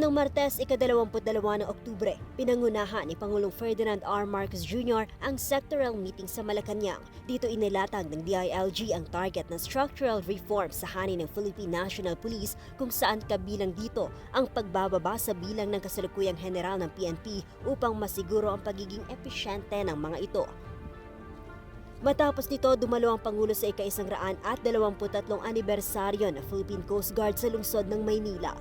ng Martes, ika-22 ng Oktubre, pinangunahan ni Pangulong Ferdinand R. Marcos Jr. ang sectoral meeting sa Malacanang. Dito inilatag ng DILG ang target ng structural reform sa hanin ng Philippine National Police kung saan kabilang dito ang pagbababa sa bilang ng kasalukuyang general ng PNP upang masiguro ang pagiging epesyente ng mga ito. Matapos nito, dumalo ang Pangulo sa ika-isang raan at 23 anibersaryo ng Philippine Coast Guard sa lungsod ng Maynila.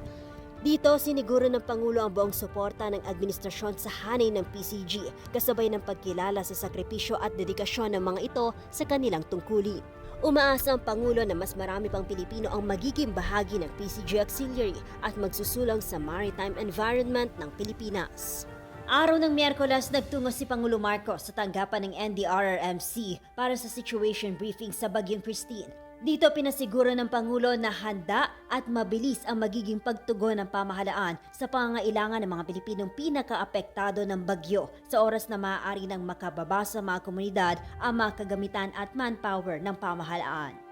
Dito, siniguro ng Pangulo ang buong suporta ng administrasyon sa hanay ng PCG, kasabay ng pagkilala sa sakripisyo at dedikasyon ng mga ito sa kanilang tungkulin. Umaasa ang Pangulo na mas marami pang Pilipino ang magiging bahagi ng PCG Auxiliary at magsusulong sa maritime environment ng Pilipinas. Araw ng Miyerkules, nagtungo si Pangulo Marcos sa tanggapan ng NDRRMC para sa situation briefing sa Bagyong Christine. Dito pinasiguro ng Pangulo na handa at mabilis ang magiging pagtugon ng pamahalaan sa pangangailangan ng mga Pilipinong pinakaapektado ng bagyo sa oras na maaari nang makababa sa mga komunidad ang mga kagamitan at manpower ng pamahalaan.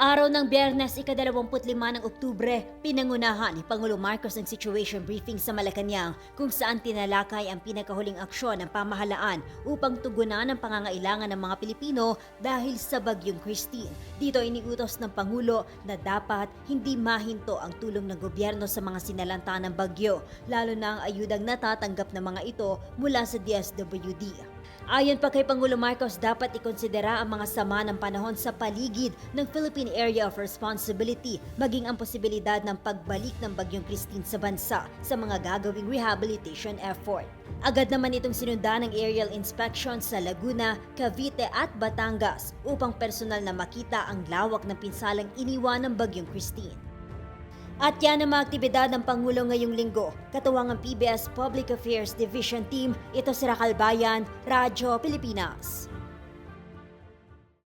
Araw ng Biyernes, ika-25 ng Oktubre, pinangunahan ni Pangulo Marcos ang situation briefing sa Malacanang kung saan tinalakay ang pinakahuling aksyon ng pamahalaan upang tugunan ang pangangailangan ng mga Pilipino dahil sa Bagyong Christine. Dito iniutos ng Pangulo na dapat hindi mahinto ang tulong ng gobyerno sa mga sinalanta ng bagyo, lalo na ang ayudang natatanggap ng mga ito mula sa DSWD. Ayon pa kay Pangulo Marcos, dapat ikonsidera ang mga sama ng panahon sa paligid ng Philippine Area of Responsibility, maging ang posibilidad ng pagbalik ng Bagyong Christine sa bansa sa mga gagawing rehabilitation effort. Agad naman itong sinundan ng aerial inspection sa Laguna, Cavite at Batangas upang personal na makita ang lawak ng pinsalang iniwan ng Bagyong Christine. At yan ang mga aktibidad ng Pangulo ngayong linggo. Katuwang ang PBS Public Affairs Division Team, ito si Racal Bayan, Radyo Pilipinas.